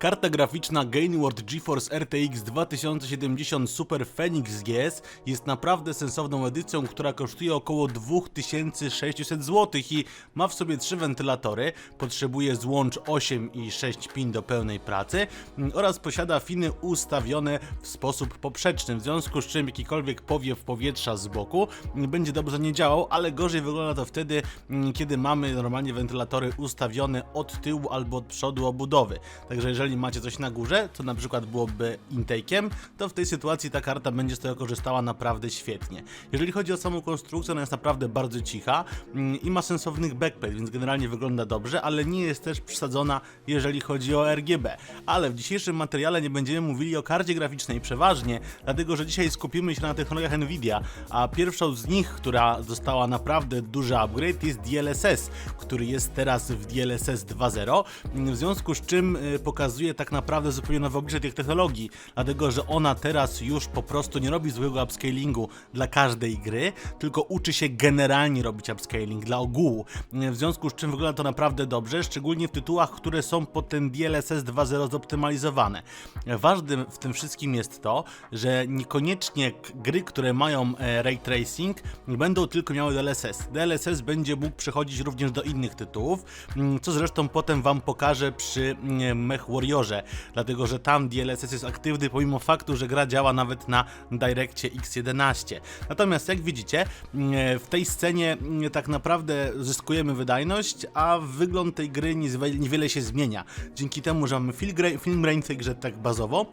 Karta graficzna Gainward GeForce RTX 2070 Super Phoenix GS jest naprawdę sensowną edycją, która kosztuje około 2600 zł i ma w sobie trzy wentylatory, potrzebuje złącz 8 i 6 pin do pełnej pracy mm, oraz posiada finy ustawione w sposób poprzeczny, w związku z czym jakikolwiek powiew powietrza z boku mm, będzie dobrze nie działał, ale gorzej wygląda to wtedy, mm, kiedy mamy normalnie wentylatory ustawione od tyłu albo od przodu obudowy. Także jeżeli macie coś na górze, co na przykład byłoby intake'iem, to w tej sytuacji ta karta będzie z tego korzystała naprawdę świetnie. Jeżeli chodzi o samą konstrukcję, ona jest naprawdę bardzo cicha mm, i ma sensownych backplate, więc generalnie wygląda dobrze, ale nie jest też przesadzona, jeżeli chodzi o RGB. Ale w dzisiejszym materiale nie będziemy mówili o karcie graficznej przeważnie, dlatego że dzisiaj skupimy się na technologiach Nvidia, a pierwszą z nich, która dostała naprawdę duży upgrade jest DLSS, który jest teraz w DLSS 2.0, w związku z czym y, pokazuje tak naprawdę zupełnie nowe oblicze tych technologii, dlatego że ona teraz już po prostu nie robi złego upscalingu dla każdej gry, tylko uczy się generalnie robić upscaling dla ogółu, w związku z czym wygląda to naprawdę dobrze, szczególnie w tytułach, które są pod ten DLSS 2.0 zoptymalizowane. Ważnym w tym wszystkim jest to, że niekoniecznie gry, które mają e, ray tracing, będą tylko miały DLSS. DLSS będzie mógł przechodzić również do innych tytułów, mm, co zresztą potem Wam pokażę przy mm, Mech Warriorze, dlatego że tam DLSS jest aktywny pomimo faktu, że gra działa nawet na Direccie X11. Natomiast jak widzicie, mm, w tej scenie mm, tak naprawdę zyskujemy wydajność, a wygląd tej gry niewiele się zmienia. Dzięki temu, że mamy film, film tej grze tak bazowo,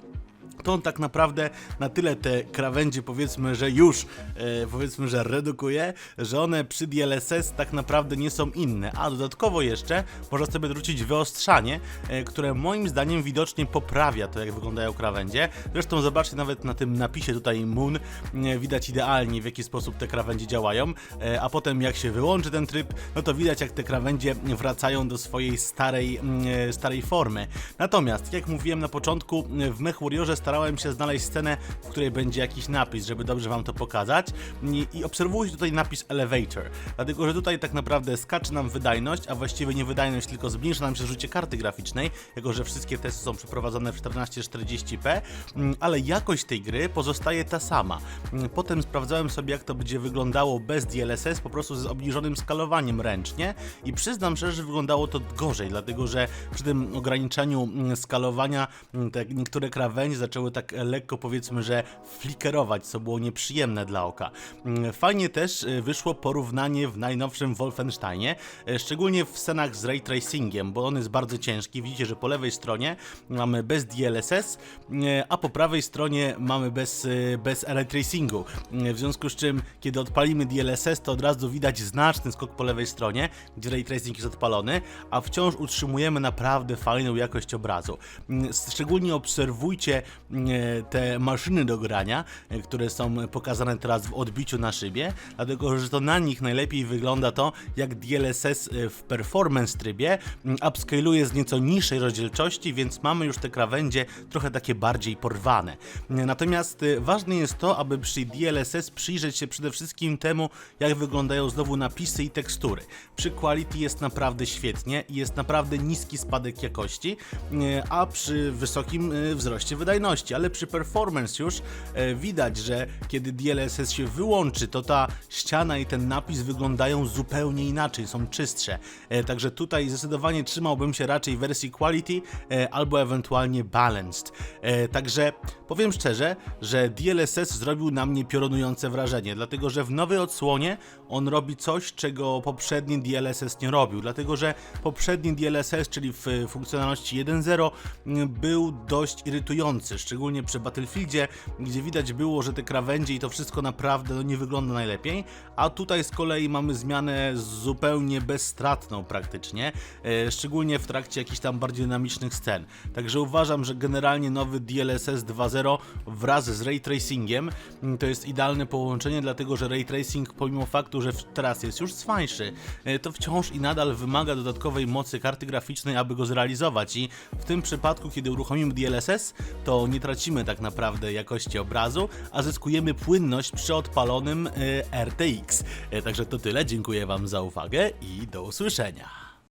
to on tak naprawdę na tyle te krawędzie powiedzmy, że już e, powiedzmy, że redukuje, że one przy DLSS tak naprawdę nie są inne, a dodatkowo jeszcze można sobie dorzucić wyostrzanie, e, które moim zdaniem widocznie poprawia to jak wyglądają krawędzie. Zresztą zobaczcie nawet na tym napisie tutaj Moon, e, widać idealnie w jaki sposób te krawędzie działają, a potem jak się wyłączy ten tryb, no to widać jak te krawędzie wracają do swojej starej, mm, starej formy. Natomiast, jak mówiłem na początku, w Mech Warriorze starałem się znaleźć scenę, w której będzie jakiś napis, żeby dobrze wam to pokazać. I, i obserwujcie tutaj napis Elevator, dlatego że tutaj tak naprawdę skacze nam wydajność, a właściwie nie wydajność, tylko zmniejsza nam się zużycie karty graficznej, jako że wszystkie testy są przeprowadzone w 1440p, mm, ale jakość tej gry pozostaje ta sama. Mm, Potem sprawdzałem sobie, jak to będzie wyglądało bez DLSS, po prostu z obniżonym skalowaniem ręcznie i przyznam szczerze, że wyglądało to gorzej, dlatego że przy tym ograniczeniu mm, skalowania te niektóre krawędzie zaczęły tak lekko powiedzmy, że flickerować, co było nieprzyjemne dla oka. Mm, Fajnie też y, wyszło porównanie w najnowszym Wolfensteinie, y, szczególnie w scenach z ray tracingiem, bo on jest bardzo ciężki. Widzicie, że po lewej stronie mamy bez DLSS, a po prawej stronie mamy bez, bez ray tracingu. Y, W związku z czym, kiedy odpalimy DLSS, to od razu widać znaczny skok po lewej stronie, gdzie ray tracing jest odpalony, a wciąż utrzymujemy naprawdę fajną jakość obrazu. Mm, Szczególnie obserwujcie mm, te maszyny do grania, e, które są pokazane teraz w odbiciu na szybie, dlatego że to na nich najlepiej wygląda to, jak DLSS e, w performance trybie upscaluje z nieco niższej rozdzielczości, więc mamy już te krawędzie trochę takie bardziej porwane. Natomiast e, ważne jest to, aby przy DLSS przyjrzeć się przede wszystkim temu, jak wyglądają znowu napisy i tekstury. Przy Quality jest naprawdę świetnie i jest naprawdę niski spadek jakości, e, a przy wysokim e, wzroście wydajności, ale przy performance już e, widać, że kiedy DLSS się wyłączy, to ta ściana i ten napis wyglądają zupełnie inaczej, są czystsze. E, Także tutaj zdecydowanie trzymałbym się raczej wersji Quality e, albo ewentualnie Balanced. E, Także powiem szczerze, że DLSS zrobił na mnie piorunujące wrażenie, dlatego że w nowej odsłonie on robi coś, czego poprzedni DLSS nie robił, dlatego że poprzedni DLSS, czyli w e, funkcjonalności 1.0 m, był dość irytujący, szczególnie przy Battlefieldzie, gdzie widać było, że te krawędzie i to wszystko naprawdę no, nie wygląda najlepiej, a tutaj z kolei mamy zmianę zupełnie bezstratną praktycznie, e, szczególnie w trakcie jakichś tam bardziej dynamicznych scen. Także uważam, że generalnie nowy DLSS 2.0 wraz z ray tracingiem m, to jest idealne połączenie, dlatego że ray tracing pomimo faktu, że teraz jest już cwańszy, e, to wciąż i nadal wymaga dodatkowej mocy karty graficznej, aby go zrealizować i w tym przypadku, kiedy uruchomimy DLSS, to nie tracimy tak naprawdę jakości obrazu, a zyskujemy płynność przy odpalonym e, RTX. E, Także to tyle, dziękuję Wam za uwagę i do usłyszenia.